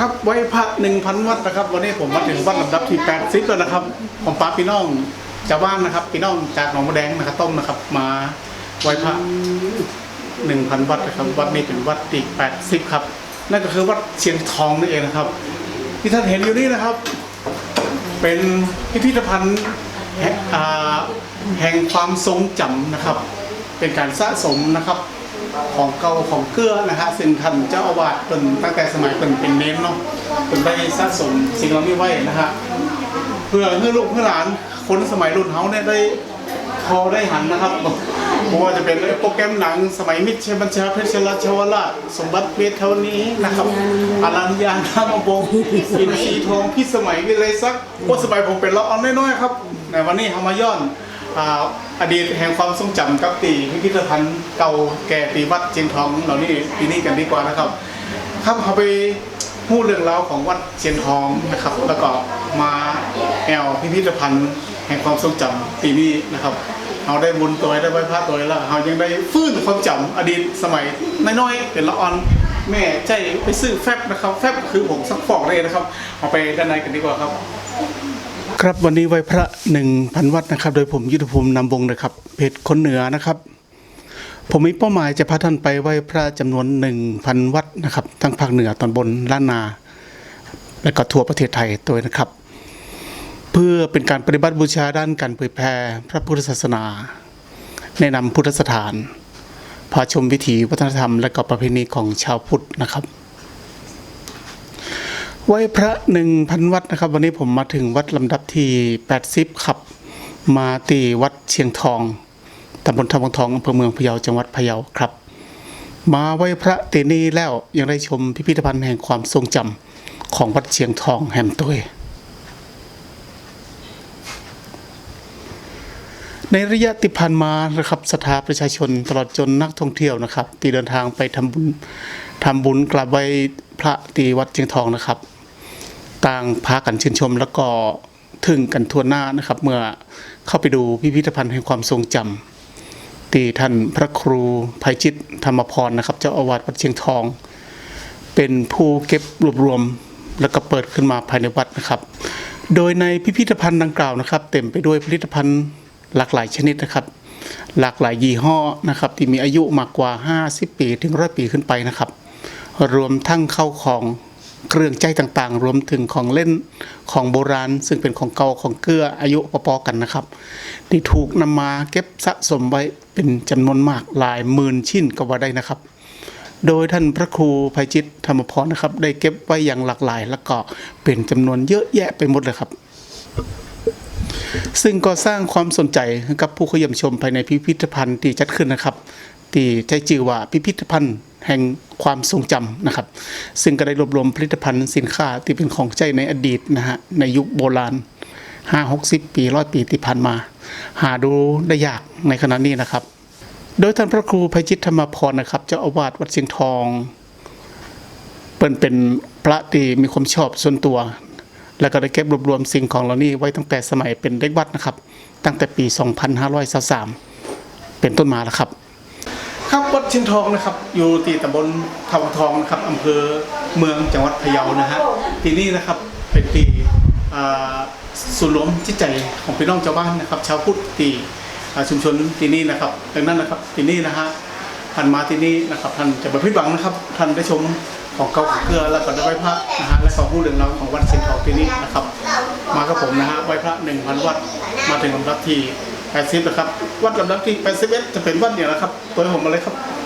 ครับไว้พระหนึ่งพันวัดนะครับ วันนี้ผมมาถึงวัดลำดับที่แปดสิบแล้วนะครับผมป้าพี่น้องชาวบ้านนะครับพี่น้องจากหนองบัวแดงนะครับต้มนะครับ มาไว้พระหนึ่งพันวัดนะครับ วัดนี้เป็นวัดที่แปดสิบครับ นั่นก็คือวัดเชียงทองนั่นเองนะครับ ที่ท่านเห็นอยู่นี่นะครับ เป็นพิพิธภัณฑ์แห่งอ่าแห่งความทรงจำนะครับ เป็นการสะสมนะครับ ของเก่าของเกลือนะฮะซึ่งท่านเจ้าอาวาสเป็นตั้งแต่สมัยเป็นเป็นเน้นเนาะเป็นได้สะสมสิ่งเหล่านี้ไว้นะฮะเพื่อเพื่อลูกเพื่อหลานคนสมัยรุ่นเฮาเนี่ยได้พอได้หันนะครับเพราะว่าจะเป็นโปรแกรมหนังสมัยมิตรเชยบัญชาเพชรราชวราชสมบัติเวทเท่านี้นะครับอรัญญานามวงศ์อินทรีทองพิสมัยวิเลยซักโอ้สมัยผมเป็นละออนน้อยๆครับในวันนี้เฮามาย้อน อดีตแห่งความทรงจำกับตีพิพิธภัณฑ์เก่าแก่ตีวัดเชียงทองเหล่านี้ปีนี้กันดีกว่านะครับ ครับเขาไปพูดเรื่องราวของวัดเชียงทองนะครับ แล้วก็มาแอลพิพิธภัณฑ์แห่งความทรงจำปีนี้นะครับเราได้บุญตัวได้ไว้พระตัวแล้วเรายังได้ฟื้นความจำอดีตสมัยน้อยๆเป็นละออนแม่ใจไปซื้อแฟบนะครับ แฟบคือผมซักฟอกเลยนะครับเอาไปด้านในกันดีกว่าครับ ครับวันนี้ไหว้พระหนึ่งพันวัดนะครับ โดยผมยุทธภูมินำวงนะครับเพจคนเหนือนะครับ ผมมีเป้าหมายจะพาท่านไปไหว้พระจำนวนหนึ่งพันวัดนะครับ ทั้งภาคเหนือตอนบนล้านนา และก็ทั่วประเทศไทยตัวนะครับ เพื่อเป็นการปฏิบัติบูชาด้านการเผยแพร่พระพุทธศาสนา แนะนำพุทธสถาน พาชมวิถีวัฒนธรรม และก็ประเพณีของชาวพุทธนะครับ ว้พระหนึ่งพันวัดนะครับ วันนี้ผมมาถึงวัดลำดับที่ 80ครับ มาตีวัดเชียงทองตำบลทองทองอำเภอเมืองพะเยาจังหวัดพะเยาครับ มาไหว้พระตีนี้แล้วยังได้ชมพิพิธภัณฑ์แห่งความทรงจำของวัดเชียงทองแห่มตัวในระยะติผ่านมานะครับสถาประชาชนตลอดจนนักท่องเที่ยวนะครับ ที่เดินทางไปทำบุญทำบุญกราบไหว้พระตีวัดเชียงทองนะครับ ต่างพากันชื่นชมแล้วก็ถึงกันทั่วหน้านะครับ เมื่อเข้าไปดูพิพิธภัณฑ์แห่งความทรงจำที่ท่านพระครูภัยจิตธรรมพรนะครับ เจ้าอาวาสวัดเชียงทอง เป็นผู้เก็บรวบรวมแล้วก็เปิดขึ้นมาภายในวัดนะครับ โดยในพิพิธภัณฑ์ดังกล่าวนะครับ เต็มไปด้วยผลิตภัณฑ์หลากหลายชนิดนะครับ หลากหลายยี่ห้อนะครับ ที่มีอายุมากกว่า 50 ปีถึงร้อยปีขึ้นไปนะครับ รวมทั้งเข้าของ เครื่องใจต่างๆ รวมถึงของเล่นของโบราณ ซึ่งเป็นของเก่าของเกลืออายุพอๆกันนะครับ ที่ถูกนำมาเก็บสะสมไว้เป็นจำนวนมากหลายหมื่นชิ้นก็ว่าได้นะครับ โดยท่านพระครูภัยจิตธรรมพรนะครับ ได้เก็บไว้อย่างหลากหลาย แล้วก็เป็นจำนวนเยอะแยะไปหมดเลยครับซึ่งก็สร้างความสนใจกับผู้เข้าเยี่ยมชมภายในพิพิธภัณฑ์ที่จัดขึ้นนะครับ ที่ใช้ชื่อว่าพิพิธภัณฑ์แห่งความทรงจำนะครับ ซึ่งก็ได้รวบรวมผลิตภัณฑ์สินค้าที่เป็นของใช้ในอดีตนะฮะในยุคโบราณ 5 60 ปีร้อยปีที่ผ่านมา หาดูได้ยากในขณะนี้นะครับ โดยท่านพระครูภัยจิตธรรมพรนะครับเจ้าอาวาสวัดเชียงทอง เปิ้นเป็นพระที่มีความชอบส่วนตัว แล้วก็ได้เก็บรวบรวมสิ่งของเหล่านี้ไว้ตั้งแต่สมัยเป็นเด็กวัดนะครับ ตั้งแต่ปี 2523เป็นต้นมาแล้วครับ ครับวัดชียงทองนะครับ อยู่ที่ตำบลทาวทองนะครับอำเภอเมืองจังหวัดพะเยานะฮะที่นี่นะครับเป็นที่อ่าศูนย์รวมจิตใจของพี่น้องชาวบ้านนะครับ ชาวพุทธที่ชุมชนที่นี่นะครับดังนั้นนะครับที่นี่นะฮะท่านมาที่นี่นะครับท่านจะไม่ผิดหวังนะครับ ท่านได้ชมของเก่าของเกลือแล้วก็ได้ไหว้พระนะฮะและก็ผู้เรื่องราวของวัดเชียงทองที่นี่นะครับ มากับผมนะฮะไหว้พระหนึ่งพันวัดมาถึงลำดับที่ 80นะครับวัดลำดับที่81จะเป็นวัดเนี่ยนะครับตัวผมมาเลยครับ